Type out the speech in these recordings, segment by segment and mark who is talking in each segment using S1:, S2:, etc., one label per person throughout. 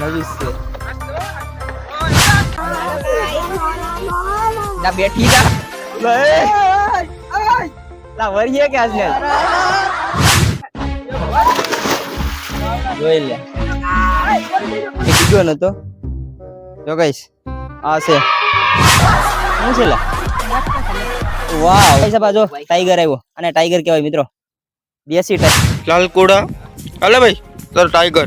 S1: નવી છે. ના બેઠી જા. લે લા વરીએ કે આજને જોઈ લે. એ કીધું નતો જો ગાઈસ આ છે. શું છે લા? વાવ. ગાઈસ આ બાજુ ટાઈગર આવ્યો. અને ટાઈગર કહેવાય મિત્રો. દેશી ટાઈગર
S2: લાલ કોડા. અલે ભાઈ તારો ટાઈગર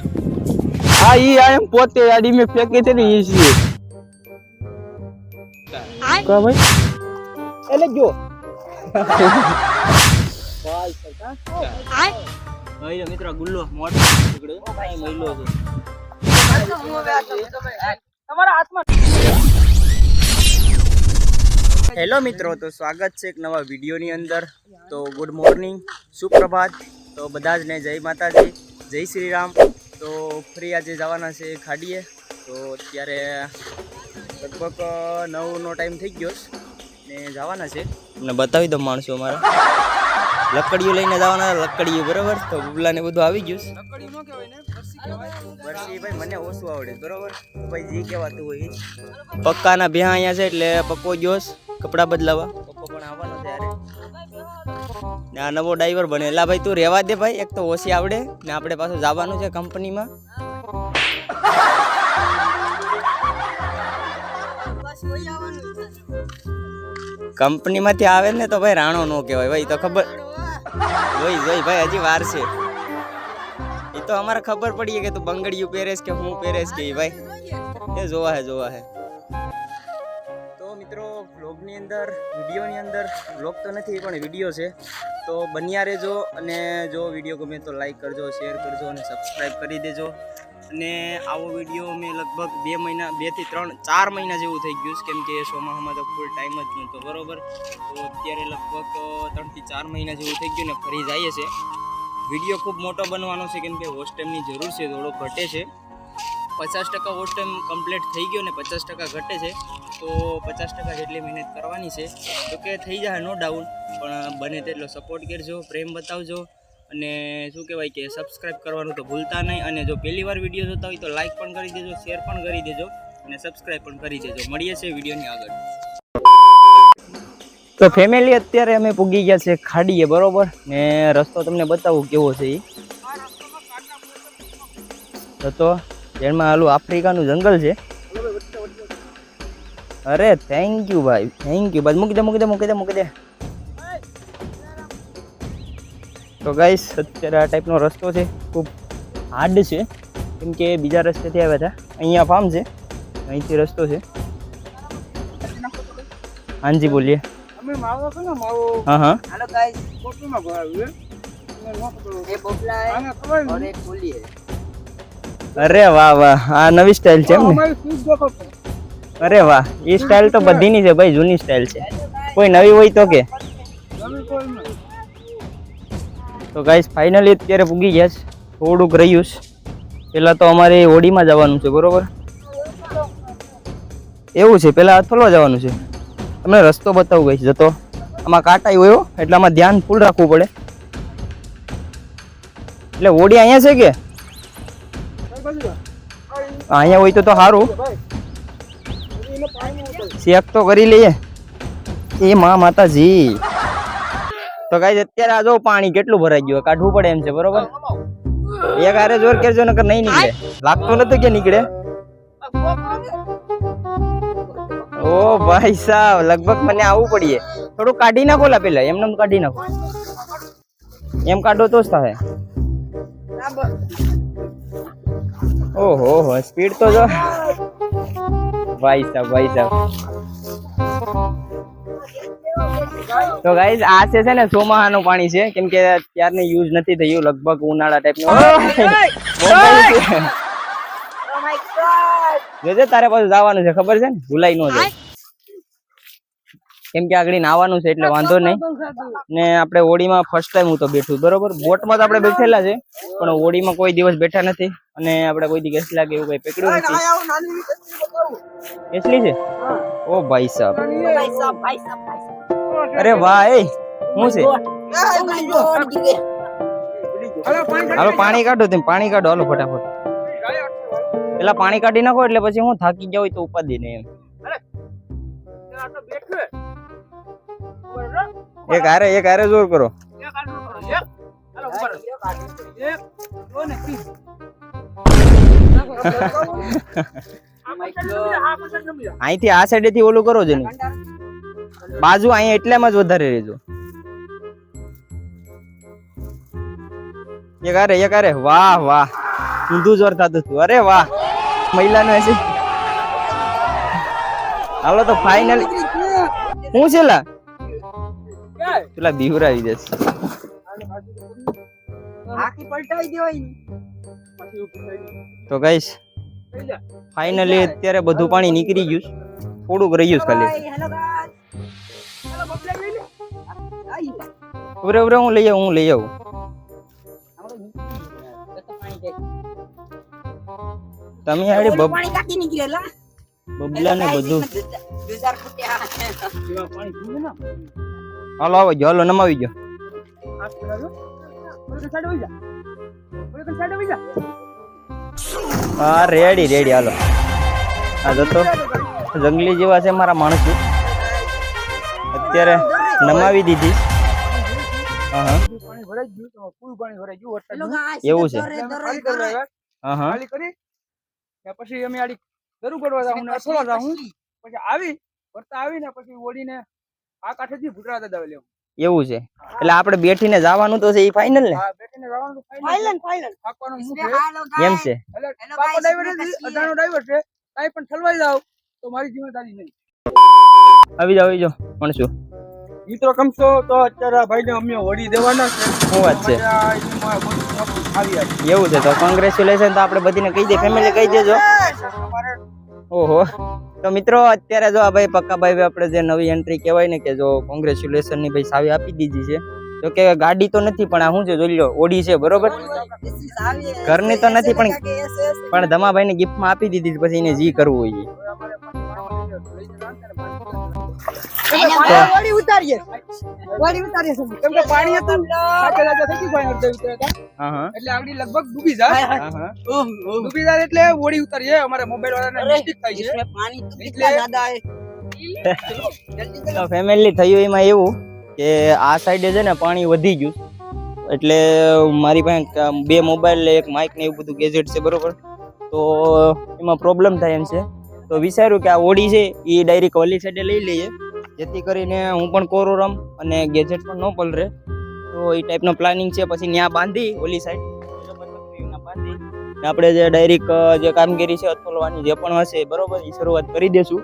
S1: હા ઈ આ એમ પોતે આડી મેં ફેંકી છે ને ઈ છે. કા ભાઈ? એટલે જો. ભાઈ મિત્રો ગુલ્લો મોટો ટુકડો ભાઈ. મહિલો છે. હેલો મિત્રો તો સ્વાગત છે એક નવા વિડીયોની અંદર. તો ગુડ મોર્નિંગ સુપ્રભાત. તો બધા જ ને જય માતાજી જય શ્રી રામ તો ફ્રી આજે જવાના છે ખાડીએ. તો અત્યારે લગભગ નવનો ટાઈમ થઈ ગયો છે. ને જવાના છે. તમને બતાવી દઉં માણસો અમારા. લકડીઓ લઈને જવાના લકડીઓ બરાબર? તો બબલાને બધું આવી ગયું છે. વર્ષી ભાઈ મને ઓછું આવડે બરાબર? તો ભાઈ જે કહેવાતું હોય. પક્કાના ભ્યા અહીંયા છે એટલે પક્કો જોશ કપડાં બદલાવા પપ્પો પણ આવવાનો ને આ નવો ડ્રાઈવર બને એલા ભાઈ, તું રહેવા દે ભાઈ, એક તો ઓછી આવડે ને આપણે પાછું જવાનું છે કંપનીમાં. કંપનીમાંથી આવે ને તો ભાઈ રાણો નો કહેવાય. ભાઈ તો ખબર જોઈ જોઈ, ભાઈ, હજી વાર છે. એ તો અમારે ખબર પડી કે તું બંગડીયું પહેરેસ કે હું પહેરેસ કે ભાઈ. એ જોવા હે જોવા હે. તો મિત્રો વ્લોગની અંદર વિડીયોની અંદર વ્લોગ તો નથી, પણ વીડિયો છે. તો બન્યા રહેજો અને જો વીડિયો ગમે તો લાઈક કરજો શેર કરજો અને સબસ્ક્રાઈબ કરી દેજો. અને આવો વીડિયો મેં લગભગ બે મહિના બેથી ત્રણ, ચાર મહિના જેવું થઈ ગયું છે, કેમ કે સોમાહામાં તો ફૂલ ટાઈમ જ નહોતો બરોબર. તો અત્યારે લગભગ ત્રણથી ચાર મહિના જેવું થઈ ગયું ને ફરી જઈએ છે. વીડિયો ખૂબ મોટો બનવાનો છે, કેમ કે હોસ્ટેલની જરૂર છે, થોડો ઘટે છે. પચાસ ટકા હોસ્ટેલ કમ્પ્લીટ થઈ ગયો ને પચાસ ટકા ઘટે છે. તો પચાસ ટકા જેટલી મહેનત કરવાની છે. તો કે થઈ જાય નો ડાઉન પણ બને તેટલો સપોર્ટ કરજો, પ્રેમ બતાવજો. અને શું કહેવાય કે સબસ્ક્રાઈબ કરવાનું તો ભૂલતા નહીં. અને જો પહેલી વાર વીડિયો જોતા હોય તો લાઇક પણ કરી દેજો શેર પણ કરી દેજો, અને સબસ્ક્રાઈબ પણ કરી દેજો. મળીએ છીએ વિડીયોની આગળ. તો ફેમિલી અત્યારે અમે પૂગી ગયા છે ખાડીએ, બરોબર? ને રસ્તો તમને બતાવું કેવો છે એ તો જેમાં હાલું આફ્રિકાનું જંગલ છે અરે થેન્ક યુ ભાઈ થેન્ક યુ બસ મૂકી દે મૂકી દે મૂકી દે મૂકી દે તો ગાઈસ અત્યારે આ ટાઈપનો રસ્તો છે ખૂબ હાર્ડ છે કેમ કે બીજા રસ્તેથી આવ્યા હતા અહીંયા ફાર્મ છે અહીંથી રસ્તો છે હાંજી બોલીએ હા હા અરે વાહ વાહ આ નવી સ્ટાઇલ છે એમ ને અરે વાહ એ સ્ટાઇલ તો બધીની છે ભાઈ, જૂની સ્ટાઇલ છે. કોઈ નવી હોય તો કે. તો ગાઈસ ફાઇનલી અત્યારે પૂગી ગયા છે. થોડુંક રહ્યું છે. પહેલાં તો અમારે હોડીમાં જવાનું છે, બરોબર? એવું છે, પહેલાં અથોલવા જવાનું છે. તમને રસ્તો બતાવું ગઈ જતો. આમાં કાંટા હોય એટલે આમાં ધ્યાન ફૂલ રાખવું પડે. એટલે હોડી અહીંયા છે કે? અહીંયા હોય તો સારું. ચેક તો કરી લઈએ. એ માં માતાજી. તો ગાઈસ અત્યારે આ જો પાણી કેટલું ભરાઈ ગયું કાઢવું પડે એમ છે, બરોબર? એક હારે જોર કરજો નકર નહીં નીકળે. લાગતું નતું કે નીકળે? ઓ ભાઈ સાહેબ લગભગ મને આવવું પડીએ. થોડું કાઢી નાખો લા પેલા, એમને એમ કાઢી નાખો. એમ કાઢો તો જ થાય. ઓહો, સ્પીડ તો જો. ભાઈ સાહેબ ભાઈ સાહેબ તો ગાઈસ આ છે છે ને સોમાહાનું પાણી છે. કેમ કે ત્યારને યુઝ નથી થયું લગભગ ઉનાળા ટાઈપનું જોજે તારે પાછું જવાનું છે ખબર છે ને? ભૂલાઈ ન જાય કેમ કે આગળ નાવાનું છે એટલે વાંધો નહીં. ને આપણે હોળીમાં ફર્સ્ટ ટાઈમ હું તો બેઠું બરોબર? બોટમાં તો આપણે બેઠેલા છે, પણ હોળીમાં કોઈ દિવસ બેઠા નથી અને આપણે કોઈ દિવસ લાગે એવું કઈ પકડ્યું નથી. એટલી છે? ઓ ભાઈ સાહેબ અરે વાહ, એ હું છે? હાલો, પાણી કાઢો તમે, પાણી કાઢો, હાલો ફટાફટ. પેલા પાણી કાઢી નાખો એટલે પછી હું થાકી ગયા હોય તો ઉપાધી ને એમ.
S2: બેઠું
S1: એક હારે એક હારે જોર કરો. અહીંથી આ સાઈડે થી ઓલું કરો છો ને બાજુ અહીંયા એટલામાં જ વધારે રહેજો. એક હારે એક હારે. વાહ વાહ. ઊંધું જોર થતું હતું. અરે વાહ. મહિલાનું હશે. હાલો તો ફાઈનલ હું છે લા? પેલા બીવરાવી જશે.
S3: આખી પલટાવી દેવાય
S1: તો ગાઈસ ફાઇનલી અત્યારે બધું પાણી નીકળી ગયું થોડુંક રહ્યું છે ખાલી. ઉભરે ઉભરે હું લઈ આવું હું લઈ આવું. તમે આડે
S3: પાણી કાકી નીકળેલા
S1: બબલા ને બધું
S3: 2000 ફૂટ્યા.
S2: પાણી પીવું ને
S1: હાલો આવો જો હાલો નમાવી
S2: જો.
S1: હા રેડી રેડી હાલો. આ જતો જંગલી જેવા છે મારા માણસ. અત્યારે નમાવી દીધી. એવું છે. હા
S2: પછી અમે આડી શરૂ કરવા જાઉં ને અસોળા જાઉં. પછી. આવી વર્તા આવીને પછી ઓળીને આ કાંઠેથી ભૂતરા દાદા લેવું
S1: એવું છે? એટલે આપણે બેઠીને જવાનું તો છે એ ફાઇનલ ને?
S2: હા બેઠીને જવાનું તો છે.
S3: silent.
S2: થાકવાનું મુખ છે?
S1: એમ છે.
S2: એટલે
S3: Hello
S2: ડ્રાઈવર છે અજાણો ડ્રાઈવર છે. કાંઈ પણ ઠલવાઈ જાવ તો મારી જિમ્મેદારી નહીં.
S1: આવી જાવ આવી જાવ. ભણશું
S2: મિત્રો કમશો છો? તો અત્યારે આ ભાઈને અમે વડી દેવાના છે.
S1: શું વાત છે? એવું છે તો કોંગ્રેચ્યુલેશન તો આપણે બધીને કહી દે ફેમિલી કહી દેજો. ઓહો. તો મિત્રો, અત્યારે જો આ ભાઈ પક્કાભાઈ આપણે જે નવી એન્ટ્રી કહેવાય ને કે જો કોંગ્રેચ્યુલેશનની ભાઈ સાવી આપી દીધી છે તો કે ગાડી તો નથી, પણ આ શું છે, જોઈ લો, ઓડી છે, બરોબર. ઘરની તો નથી, પણ. પણ ધમાભાઈ ને ગિફ્ટમાં આપી દીધી પછી એને જી કરવું હોય
S3: વળી ઉતારીએ. વળી ઉતારીએ
S2: કેમ કે પાણી હતું સાચે થઈ ગયું એટલે આવડી લગભગ ડૂબી જાય. ડૂબી જાય એટલે વળી ઉતારીએ. અમારે મોબાઈલ વાળાને મિસ્ટેક થાય છે.
S3: પાણી
S2: એટલે
S1: દાદા ફેમિલી થયું એમાં એવું કે આ સાઈડે છે ને પાણી વધી ગયું. એટલે મારી પાસે બે મોબાઈલ એક માઇક ને એવું બધું ગેજેટ છે બરોબર? તો એમાં પ્રોબ્લેમ થાય એમ છે. તો વિચાર્યું કે આ ઓડી છે એ ડાયરેક્ટ ઓલી સાઈડે લઈ લઈએ. જેથી કરીને હું પણ કોરો રમ અને ગેજેટ પણ ન પલરે. તો એ ટાઈપનો પ્લાનિંગ છે પછી ત્યાં બાંધી ઓલી સાઈડ બાંધી આપણે જે ડાયરેક જે કામગીરી છે અથોલવાની જે પણ હશે બરોબર એ શરૂઆત કરી દેશું.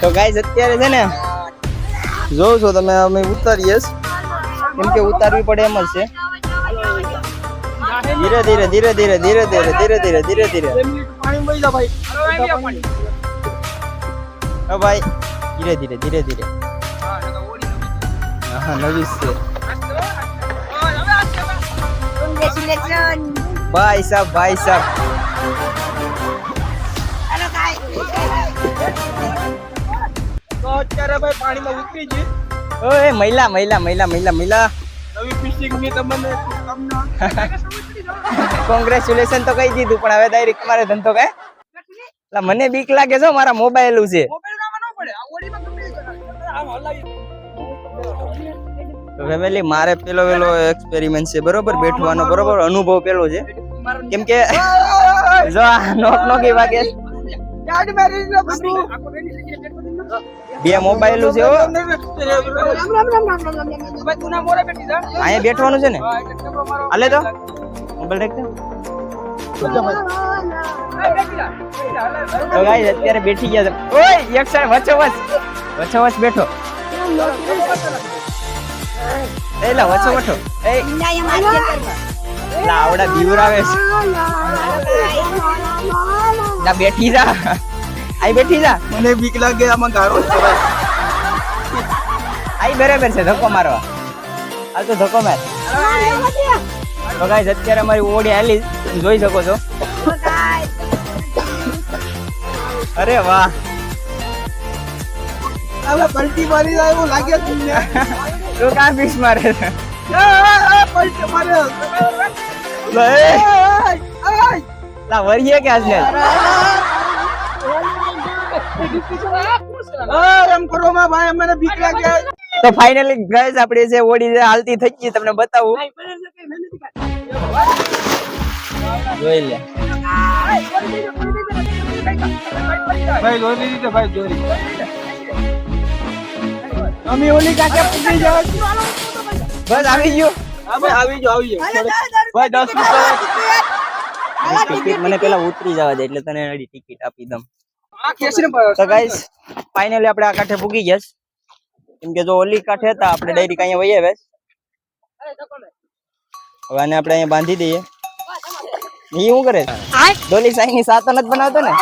S1: તો ગાઈઝ અત્યારે છે ને જોઉં છો તમે અમે ઉતારીએ. કેમ કે ઉતારવી પડે એમ જ છે. ધીરે ધીરે ધીરે ધીરે ધીરે ધીરે ધીરે ધીરે ધીરે ધીરે. હા ભાઈ ધીરે ધીરે ધીરે ધીરે
S2: હા નકર ઓડી નમી
S1: હા નવી છે ભાઈ સાહેબ ભાઈ સાહેબ
S2: તો અત્યારે ભાઈ પાણીમાં ઉતરી ગઈ
S1: ઓય મહિલા મહિલા મહિલા મહિલા મહિલા
S2: નવી ફિશિંગની તમને તમને
S1: કોંગ્રેચ્યુલેશન તો કહી દીધું પણ હવે ડાયરેક્ટ મારે ધંધો એટલે મને બીક લાગે છે મારા મોબાઈલ છે ફેમિલી મારે પેલો પેલો એક્સપેરિમેન્ટ છે બરોબર? બેઠવાનો બરોબર? અનુભવ પેલો છે. કેમ કે જો નોક નોક
S2: એવા કે
S1: બે મોબાઈલ છે અહીંયા બેઠવાનું છે ને? હાલે તો. મોબાઈલ
S2: રાખતા
S1: તો ગાઈસ અત્યારે બેઠી ગયા છે. ઓય એક સાઈડ વચ્ચે વચ વચ્ચે વચ બેઠો. એ લા વચ્ચે વઠો એ. લાવડા આવે છે. ના બેઠી જા. આઈ બેઠી જા.
S2: મને બીક લાગે આમાં ગાળો
S1: આઈ બરાબર છે ધક્કો મારવા. હાલ તો ધક્કો માર. તો ગાઈસ અત્યારે અમારી ઓડી હાલી. જોઈ શકો છો. અરે વાહ.
S2: હવે પલટી મારી જાય એવું લાગે તમને
S1: તો કા ફિશ મારે છે?
S2: પલટી મારે.
S1: લે, લા વરીએ કે આજને
S2: એમ કરો માં ભાઈ અમને બીક લાગે.
S1: તો ફાઇનલી ગાઈસ આપણે જે ઓડી જે હાલતી થઈ ગઈ તમને બતાવું. જોઈ લે.
S2: ભાઈ દોરી દીધે ભાઈ દોરી અમે ઓલી કાકે પૂછી જાવ
S1: બસ આવી ગયો.
S2: હા ભાઈ આવી જાવ આવી જાવ ભાઈ દસ રૂપિયા.
S1: ટિકિટ મને પેલા ઉતરી જવા દે એટલે તને અડી ટિકિટ આપી દઉં.
S2: આ કેસરી
S1: તો ગાઈસ ફાઇનલી આપણે આ કાંઠે પૂગી ગયા છે. કેમ કે જો ઓલી કાંઠે હતા આપણે ડાયરેક્ટ અહીંયા વહી આવ્યા છે. હવે આને આપણે અહીંયા બાંધી દઈએ. એ શું કરે ડોલી સાઈ ની સાતો નથી બનાવતો ને?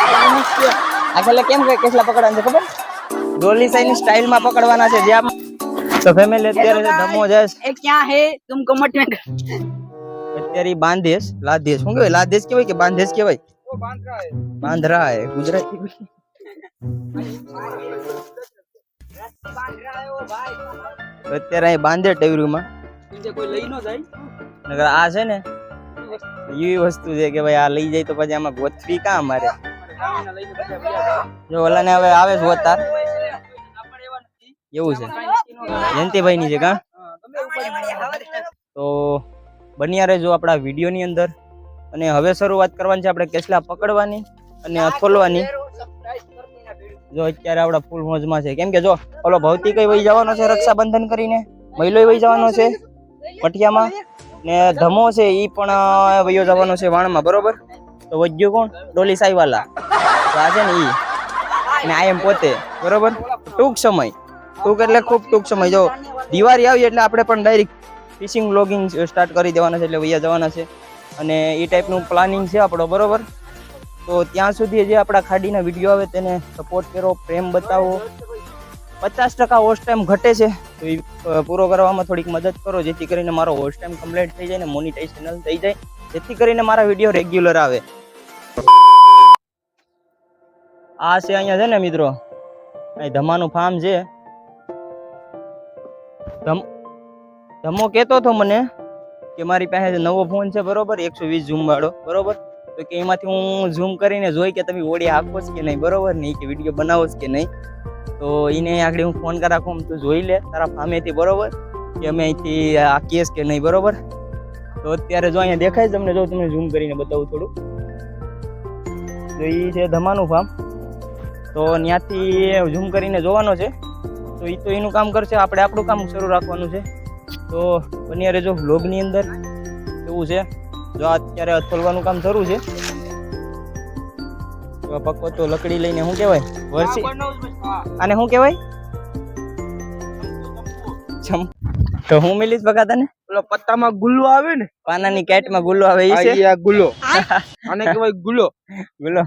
S1: આખલે કેમ કે કેટલા પકડવાના છે ખબર? ડોલી સાઈ ની સ્ટાઇલમાં પકડવાના છે. જે તો ફેમિલી અત્યારે ધમો જસ
S3: એ ક્યાં હે? તુમ કમટ મે
S1: અત્યારે બાંધેશ લાદેશ શું કહેવાય? લાદેશ કહેવાય કે બાંધેશ કહેવાય? બાંધરા હે ગુજરાતી અત્યારે અહીં બાંધે ટેવરીમાં.
S2: કોઈ લઈ ન જાય?
S1: આ છે ને, એવી વસ્તુ છે કે ભાઈ આ લઈ જાય તો પછી આમાં ગોતવી કા અમારે જો ઓલાને હવે આવે છે વતાર
S2: એવા
S1: છે.
S2: ન.
S1: જયંતિભાઈ ની છે કાં? તો બન્યા રહેજો આપણા વિડીયોની અંદર. અને હવે શરૂઆત કરવાની છે આપણે કેસલા પકડવાની અને અથોલવાની જો અત્યારે આપણા ફૂલ મોજમાં છે. કેમ કે જો, ઓલો ભૌતિક વહી જવાનો છે રક્ષાબંધન કરીને? મહિલો વહી જવાનો છે? પટિયામાં ને ધમો છે એ પણ વયો જવાનો છે વાણમાં, બરોબર? તો વજ્યો કોણ? ડોલી સાઈવાલા. આ છે ને એ ને આ એમ પોતે, બરોબર? ટૂંક સમય. ટૂંક એટલે ખૂબ ટૂંક સમય. જો, દિવાળી આવી એટલે આપણે પણ ડાયરેક્ટ ફિશિંગ બ્લોગિંગ સ્ટાર્ટ કરી દેવાના છે એટલે વૈયા જવાના છે. અને એ ટાઈપનું પ્લાનિંગ છે આપણો, બરોબર? તો ત્યાં સુધી જે આપણા ખાડીના વીડિયો આવે તેને સપોર્ટ કરો, પ્રેમ બતાવો. પચાસ ટકા હોસ્ટ ટાઈમ ઘટે છે. તો એ પૂરો કરવામાં થોડીક મદદ કરો, જેથી કરીને મારો હોસ્ટ ટાઈમ કમ્પ્લીટ થઈ જાય ને મોનિટાઇઝેશન થઈ જાય, જેથી કરીને મારા વીડિયો રેગ્યુલર આવે. આ છે અહીંયા છે ને મિત્રો અહીં ધમાનું ફાર્મ છે. ધમ કહેતો હતો મને કે મારી પાસે નવો ફોન છે, બરોબર? એકસો વીસ ઝૂમ વાળો, બરોબર? તો કે એમાંથી હું ઝૂમ કરીને જોઈ કે તમે ઓડી આપો કે નહીં, બરોબર? નહીં કે વીડિયો બનાવો કે નહીં? તો એને આગળ હું ફોન કરા કહું તું જોઈ લે તારા ફામેથી બરોબર? કે અમે અહીંથી આ કેસ કે નહીં, બરોબર? તો અત્યારે જો અહીંયા દેખાય છે તમને, જો તમને ઝૂમ કરીને બતાવું થોડું. તો એ છે ધમાનું ફાર્મ તો ત્યાંથી ઝૂમ કરીને જોવાનો છે. તો એ તો એનું કામ કરશે, આપણે આપણું કામ શરૂ રાખવાનું છે. તો બન્યા રહેજો વ્લોગની અંદર, એવું છે. જો અત્યારે અથોલવાનું કામ શરૂ છે. તો તો લકડી લઈને શું કહેવાય? વરસી. આને શું કહેવાય? ચમ. તો હું મિલીશ બકા તને?
S2: પેલો પત્તામાં ગુલ્લો આવે ને?
S1: પાનાની કેટમાં ગુલ્લો આવે એ છે?
S2: આ ગુલ્લો. આને કહેવાય ગુલ્લો.
S1: ગુલ્લો.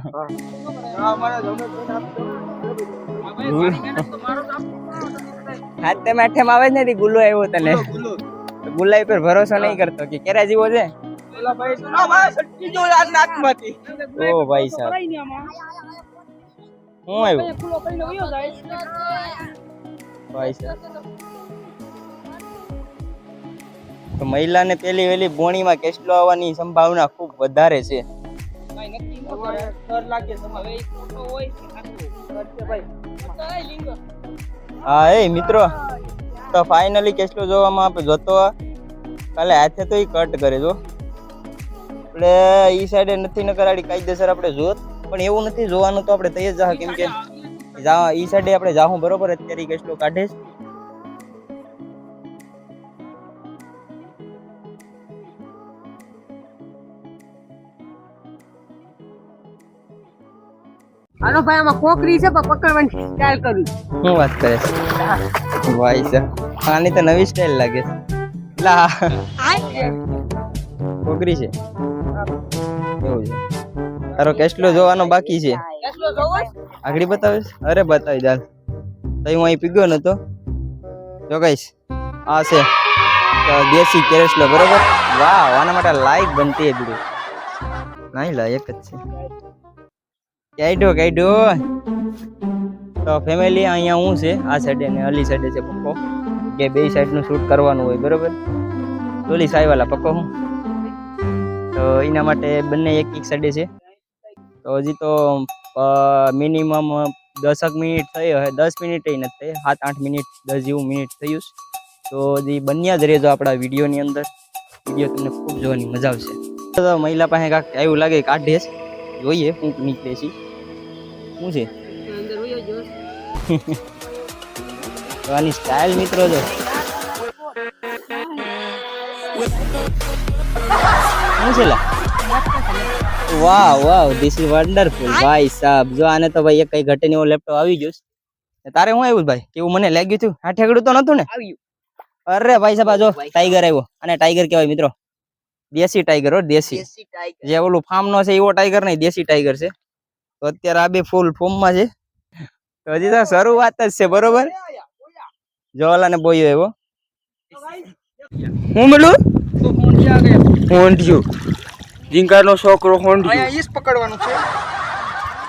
S1: હાથ તે માઠેમ આવે જ નથી ગુલ્લો આવ્યો તને. ગુલ્લાઈ પર ભરોસો નહીં કરતો કે કેરા જેવો છે? ઓ ભાઈ સાહેબ. હું આવ્યું? ભાઈ સાહેબ. તો મહિલાને પેલી વેલી બોણીમાં કેસલો આવવાની સંભાવના ખૂબ વધારે છે. હા એ મિત્રો. તો ફાઇનલી કેસલો જોવામાં આપણે જોતો કાલે હાથે તો કટ કરે જો. એટલે ઈ સાઈડે નથી ન કરાડી કાયદેસર આપણે જોત. પણ એવું નથી જોવાનું તો આપણે થઈ જ કેમ કે જા ઈ સાઈડે આપણે જાહું બરોબર અત્યારે કેટલો કાઢે છે
S3: આનો ભાઈ આમાં કોકરી છે પણ પકડવાની સ્ટાઈલ કરવી
S1: શું વાત કરે છે? ભાઈ સાહેબ આની તો નવી સ્ટાઇલ લાગે છે. લા. કોકરી છે. એવું છે. તારો કેસલો જોવાનો બાકી છે.
S3: કેટલો
S1: આગળ બતાવીશ? અરે બતાવી દાલ. તો હું અહીં પીગ્યો નતો. જો કઈશ આ છે દેશી કેરેસલો બરોબર? વાહ આના માટે લાઈક બનતી હે બીડું નહીં લા એક જ છે. કાઢો કાઢો તો ફેમિલી અહીંયા હું છે? આ સાઈડે ને અલી સાઈડે છે પપ્પો. કે બે સાઈડનું શૂટ કરવાનું હોય બરોબર? ઓલી સાઈવાલા પપ્પો હું? તો એના માટે બંને એક એક સાઈડે છે. તો હજી તો મિનિમમ દસક મિનિટ થઈ હવે, દસ મિનિટ નથી થઈ સાત આઠ મિનિટ, દસ જેવું મિનિટ થયું તો હજી બન્યા જ રહેજો આપણા વિડીયોની અંદર. વીડિયો તમને ખૂબ જોવાની મજા આવશે. તો મહિલા પાસે કાંક એવું લાગે કાઢે છે. જોઈએ હું નીકળે છે. શું છે? તો આની સ્ટાઇલ મિત્રો જો. શું છે લા વાહ વાહ ધીસ ઇઝ વન્ડરફુલ ભાઈ સાહેબ જો આને તો ભાઈ એક કઈ ઘટે નહીં લેપટોપ આવી ગયું. તારે શું આવ્યું ભાઈ? કેવું મને લાગ્યું હતું આ ઠેકડું તો નતું ને?
S3: આવ્યું.
S1: અરે ભાઈ સાહેબ આ જો ટાઈગર આવ્યો. અને ટાઈગર કહેવાય મિત્રો. દેશી ટાઈગર હો દેશી. જે ઓલું ફાર્મ નો છે એવો ટાઈગર નહીં દેશી ટાઈગર છે. તો અત્યારે આ બે ફૂલ ફોર્મમાં છે. તો હજી તો શરૂઆત જ છે બરોબર? જોવાલા ને બોયો એવો હું મળું? હોંડિયું. જીંકાનો છોકરો
S2: અહીંયા ઈસ પકડવાનું છે.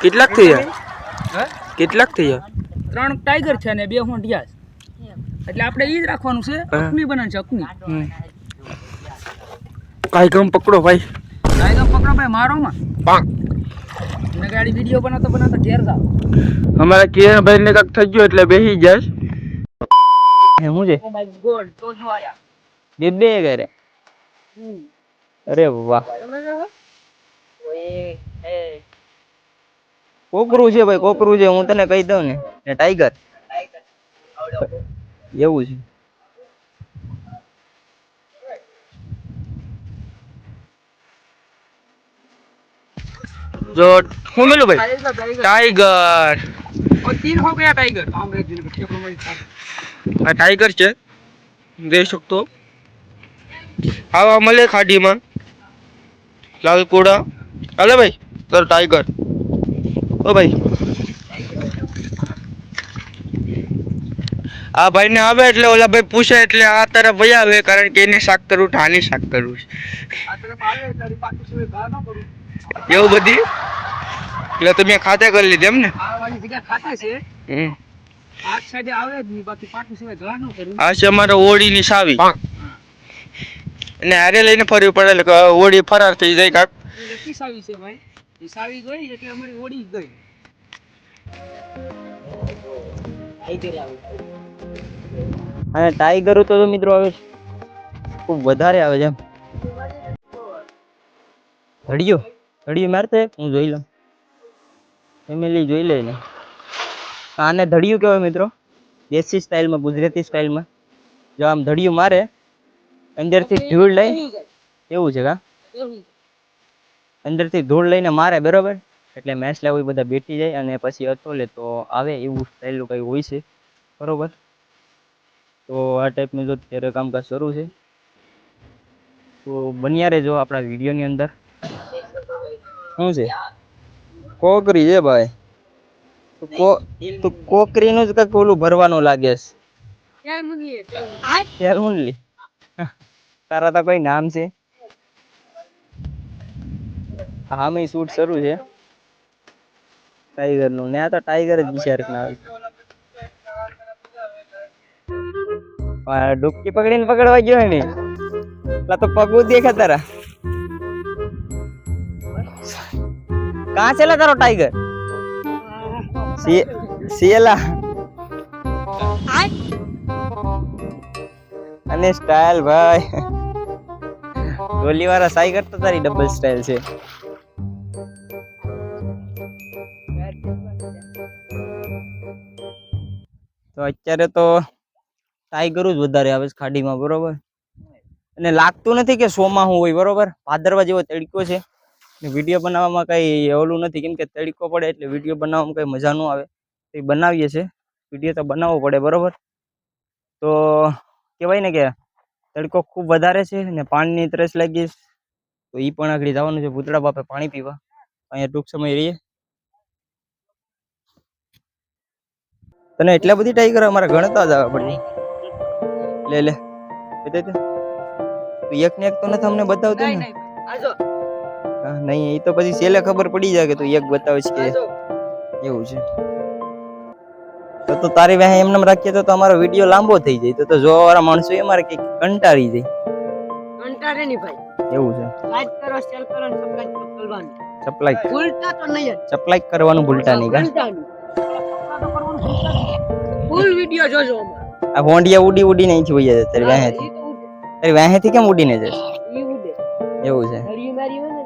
S1: કેટલાક
S2: હે?
S1: કેટલાક થયા?
S2: ત્રણ ટાઈગર છે ને બે હોંડિયા એટલે આપણે ઈ જ રાખવાનું છે અકની બનાવ છે અકની
S1: કાઈ ગમ પકડો ભાઈ.
S2: ટાઈગર પકડો ભાઈ મારો માં. મેં ગાડી વીડિયો બનાવતો બનાવતા ઘેર જાવ
S1: અમારા કિરણ ભાઈ ને કાક થઈ ગયો એટલે બેસી જાય. હે હું છે
S3: ઓ માય ગોડ તો શું આયા?
S1: બબ્બે કરે. અરે વાહ. કોકરું છે ભાઈ કોકરું છે હું તને કહી દઉં ને. ટાઈગર એવું છે. જો હું મેલું ભાઈ? ટાઈગર
S2: તીન હો ગયા ટાઈગર
S4: આ ટાઈગર છે. જોઈ શકતો. આવા મળે ખાડીમાં લાલકુડા હાલે ભાઈ તારો ટાઈગર ઓ ભાઈ. આ ભાઈ ને આવે એટલે ઓલા ભાઈ પૂછે એટલે આ તરફ વહી આવે કારણ કે એને શાક કરવું ઠાની શાક કરવું છે. એવું બધી? એટલે તમે ખાતે કરી લીધી એમ ને?
S2: આ છે
S4: અમારે ઓળીની સાવી. અને હારે લઈને ફરવું પડે એટલે ઓડી ફરાર થઈ જાય કાક.
S2: એટલે છે ભાઈ. એ ગઈ એટલે અમારી ઓડી ગઈ.
S1: અને ટાઈગર તો તો મિત્રો આવે છે ખૂબ વધારે આવે છે એમ. ધડિયો ધડિયો મારતે હું જોઈ લઉં. ફેમિલી જોઈ લે ને આને ધડિયું કહેવાય મિત્રો. દેશી સ્ટાઇલમાં ગુજરાતી સ્ટાઇલમાં જો આમ ધડિયું મારે અંદરથી ધૂળ લઈ. એવું છે કા? અંદરથી ધૂળ લઈને મારે બરોબર? એટલે મેસલા હોય બધા બેઠી જાય અને પછી અતોલે તો આવે એવું સ્ટાઇલનું કંઈ હોય છે. બરોબર? તો આ ટાઈપનું જો અત્યારે કામકાજ શરૂ છે. તો બન્યા રહેજો આપણા વિડીયોની અંદર. શું છે? કોકરી છે ભાઈ. તો કોકરીનું જ કંઈક ઓલું ભરવાનું લાગે છે.
S3: ક્યાં મૂકીએ
S1: યાર હું લી તારા તો કોઈ નામ છે? હા મેં શૂટ શરૂ છે. ટાઈગરનું. ને આ તો ટાઈગર જ વિચાર ના આવે ડૂબકી પકડીને પકડવા ગયો ને એટલે તો પગું દેખા તારા. કાં છે તારો ટાઈગર સિયેલા. અને સ્ટાઇલ ભાઈ. ગોલી વાળા સાઈ કરતા તારી ડબલ સ્ટાઇલ છે. તો અત્યારે તો ટાઈગર જ વધારે આવે છે ખાડીમાં, બરોબર? અને લાગતું નથી કે શોમાં હું હોય, બરોબર? ભાદરવા જેવો તડકો છે. વીડિયો બનાવવામાં કંઈ ઓલું નથી, કેમ કે તડકો પડે એટલે વીડિયો બનાવવામાં કઈ મજા ન આવે. તો બનાવીએ છીએ. વીડિયો તો બનાવવો પડે, બરોબર? તો કહેવાય ને કે તડકો ખૂબ વધારે છે ને પાણીની તરસ લાગી તો એ પણ આગળ જવાનું છે. ભૂતળા બાપે પાણી પીવા. અહીંયા ટૂંક સમય રહીએ. તને એટલા બધી ટાઈગર અમારે ગણતા જ આવે પડી લે લે. બતાવી તું એક ને એક તો નથી અમને બતાવતો ને.
S3: નહીં
S1: એ તો પછી છેલ્લે ખબર પડી જાય કે તું એક બતાવીશ કે એવું છે. તો તો તારી વાહે એમને રાખીએ તો તો અમારો વીડિયો લાંબો થઈ જાય. તો તો જોવાવાળા માણસો એ અમારે કંઈક કંટાળી જાય.
S3: કંટાળે નહીં ભાઈ.
S1: એવું છે.
S3: લાઈક કરો શેર કરો અને સબસ્ક્રાઇબ કરવાનું.
S1: ચપલાઈ
S3: ભૂલતા તો નહીં જ.
S1: કરવાનું ભૂલતા નહીં કા.
S3: ફૂલ વિડિયો જોજો
S1: આ હોંડિયા ઉડી ઉડી નહીં વહી જાય તારી
S3: હા,
S1: વાહેથી.
S3: ઈ તો ઉડે.
S1: કેમ ઉડીને
S3: જશે
S1: એવું છે.
S3: ધડિયું મારી હોય ને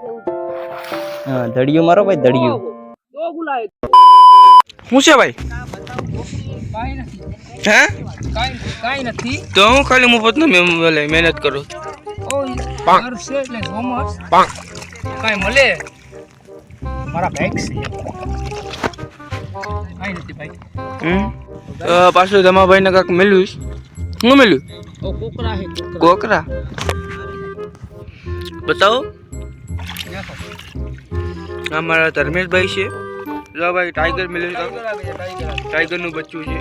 S1: હા ધડિયું મારો ભાઈ ધડિયું.
S4: શું છે ભાઈ? હે?
S2: કાંઈ કાંઈ નથી.
S4: તો હું ખાલી મુફત મહેનત કરું
S2: ઓ મારું છે એટલે જોમસ
S4: પાંક
S2: કાઈ મળે? મારા બેગ છે. કાઈ નથી ભાઈ
S4: હમ? પાછું તમારા ભાઈને કાંક મળ્યું હું શું મળ્યું?
S3: ઓ કોકરા હે કોકરા.
S4: બતાવો. અમારા મારા ધર્મેશભાઈ છે. જો ભાઈ ટાઈગર મળ્યું ટાઈગરનું બચ્ચું છે.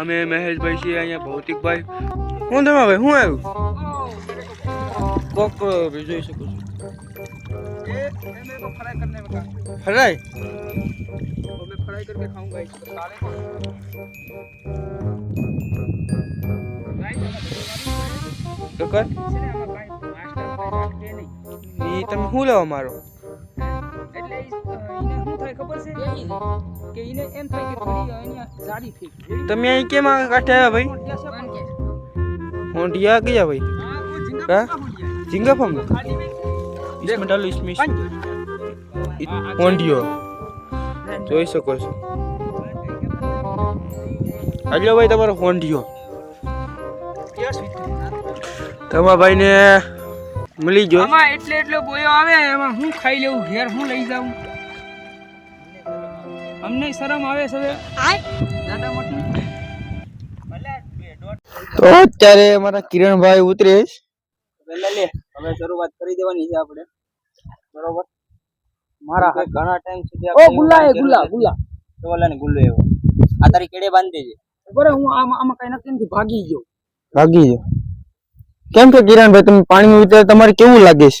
S4: અમે મહેશભાઈ છીએ અહીંયા ભૌતિકભાઈ. હું તમે ભાઈ હું આવ્યું? કોક જોઈ શકું છું. ફરાય
S2: ફરાય?
S4: કરકે તમે શું લેવા મારો? તમે અહીં કેમ કાઢે આવ્યા ગયા ભાઈ?
S2: હા ઝીંગા
S4: ફમ જોઈ શકો છો. અલ્યો ભાઈ તમારો હોંડિયો તમારા ભાઈને મળી ગયો.
S2: એટલે એટલો બોયો આવે એમાં હું ખાઈ લેવું ઘેર હું લઈ જાઉં? અમને શરમ આવે છે દાદા મોટી.
S4: તો અત્યારે અમારા કિરણભાઈ ઉતરે છે.
S1: પહેલા લે હવે શરૂઆત કરી દેવાની છે આપણે. બરોબર?
S2: મારા
S1: કે ઘણા ટાઈમ સુધી
S2: ઓ ગુલ્લા એ ગુલ્લા ગુલ્લા
S1: તો ઓલા ને ગુલ્લો એવો. આ તારી કેડે બાંધી દેજે
S2: બરે હું આમાં આમાં કઈ નથી ભાગી ગયો.
S4: ભાગી ગયો. કેમ કે કિરણભાઈ તમે પાણીમાં ઉતરે તમારે કેવું લાગે છે?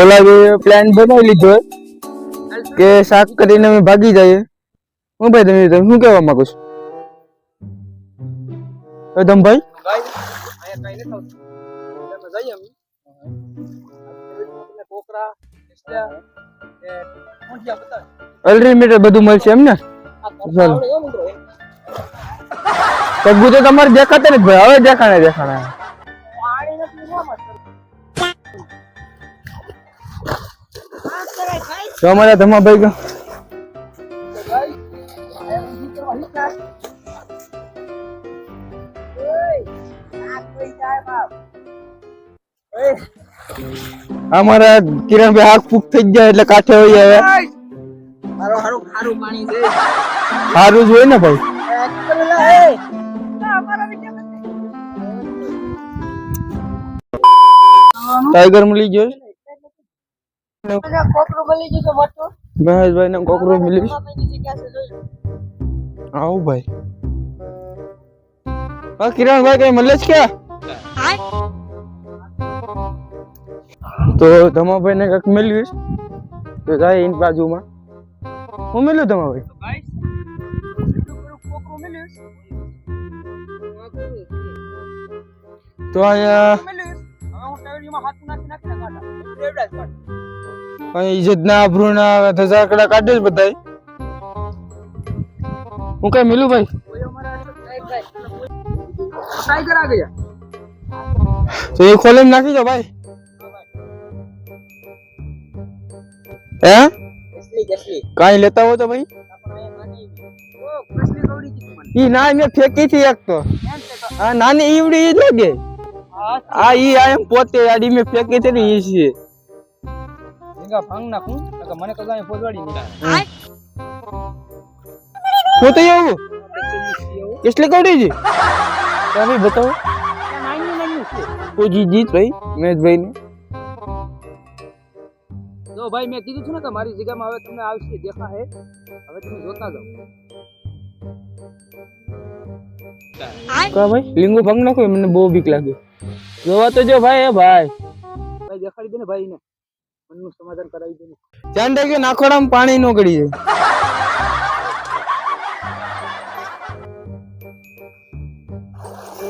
S4: ઓલા પ્લાન બનાવી લીધો કે શાક કરીને અમે ભાગી જઈએ. હું ભાઈ તમે તમે શું કહેવા માંગો છો? ધમભાઈ?
S2: ભાઈ
S4: બધું મળશે એમ ને? ચાલો. તો તમારે દેખાતા ને ભાઈ, હવે દેખાણે દેખાણે.
S2: કોઈ જાય ભાઈ ગયો.
S4: અમારા કિરણભાઈ હાક ફૂક થઈ ગયા એટલે કાઠે હોય હવે. સારું જ ને ભાઈ. ટાઈગર મળી ગયો
S3: કોકરું મળી ગયું તો મોટું.
S4: મહેશભાઈ ને કોકરો મળી. આવું ભાઈ હા કિરણભાઈ કઈ મળે છે ક્યાં તો ધમાભાઈ ને કંઈક મળ્યું તો જાય એની બાજુમાં હું મેળ્યું ધમાભાઈ. તો અહીંયા ઇજ્જતના આભરૂના ધજાકડા કાઢે જ બધાય. હું કઈ મિલું ભાઈ?
S2: કોઈ અમારા હાથમાં ટાઈગર ટાઈગર આ ગયા
S4: તો એ ખોલે નાખી દો ભાઈ. હે?
S1: કેટલી કેટલી
S4: કાંઈ લેતા હો તો ભાઈ?
S2: ઓ કૃષ્ણ ગૌરી જી મને
S4: ઈ ના મેં ફેંકી હતી એક તો.
S2: એમ છે તો
S4: હા નાની ઈવડી ઈ જ લાગે.
S2: આ
S4: આ ઈ આ એમ પોતે આડી મેં ફેંકી હતી ને ઈ છે.
S2: ઝીંગા ભાંગ નાખું નકર મને તો ગાય ફોજવાડી નહીં
S4: હું તો એવું કેટલી કવડી છે તો ભાઈ બતાવો
S2: નાનું નાનું છે
S4: પૂજી જીત ભાઈ મેજભાઈ ને
S2: જો ભાઈ મેં કીધું છે ને કે મારી જગ્યામાં હવે તમને આવશે દેખા હે હવે તમે જોતા જાઓ
S4: કા ભાઈ લીંગુ ભાગ નાખો મને બહુ બીક લાગે જોવા તો જો ભાઈ એ ભાઈ
S2: ભાઈ દેખાડી દે ને ભાઈ ને મનનું સમાધાન કરાવી દે ને
S4: ધ્યાન રાખજો નાખોડામાં પાણી ન ગળી જાય.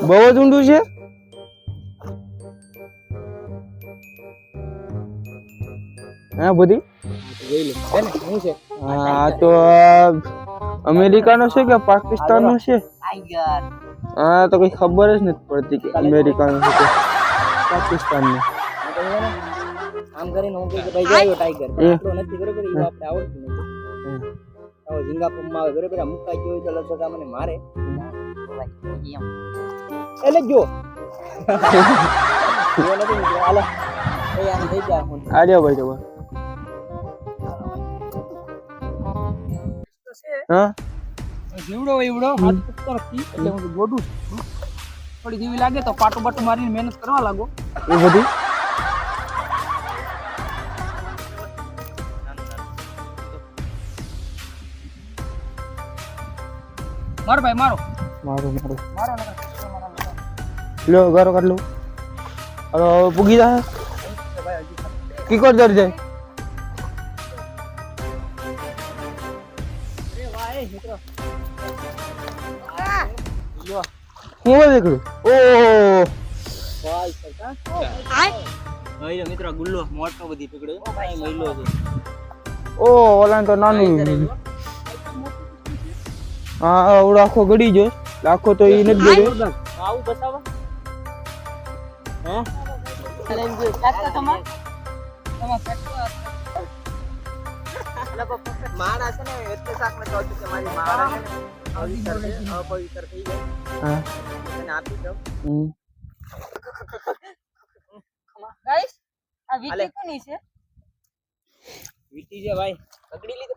S4: બહુ જ ઊંડું છે? હા બધી
S2: હા
S4: તો અમેરિકાનો છે કે પાકિસ્તાનનો છે? હા તો કઈ ખબર જ નથી પડતી કે અમેરિકાનો છે કે પાકિસ્તાનનો.
S1: આમ કરીને હું કહું કે ભાઈ જાયો ટાઈગર. આટલો નથી બરોબર? એ આપણે આવડતું નથી. આવો ઝીંગાપુરમાં આવે બરોબર? મુકાઈ ગયો તો લગભગ મને મારે. એટલે જો. જો નથી નીકળ્યો. હાલો. ભાઈ આમ થઈ જાય ફોન.
S4: આ રહ્યો ભાઈ તો હા.
S2: જીવડો એવડો હાથ ઉપર એટલે હું ગોડું થોડી જેવી લાગે તો પાટો બાટો મારીને મહેનત કરવા લાગો.
S4: એ બધી?
S2: મારો ભાઈ મારો.
S4: મારો મારો.
S2: મારો નકર કૃષ્ણ મારા લોકો.
S4: લો ગારો કાઢ લો હવે પૂગી જા. કીકોર દર જાય? હું દેખડું ઓ
S1: ભાઈ મિત્રો ગુલ્લો મોટો બધી પકડ્યો ભાઈ. મહિલો છે.
S4: ઓ ઓલા તો નાનું હા આવડો આખો ગડી જો આખો તો એ નથી ગયો
S1: આવું બતાવો.
S4: હા?
S1: એને આપી દઉં
S4: હમ.
S3: ગાઈસ આ
S1: હાલે.
S3: વીટી કોની છે?
S1: વીટી છે ભાઈ. પકડી લીધો.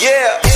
S5: Yeah.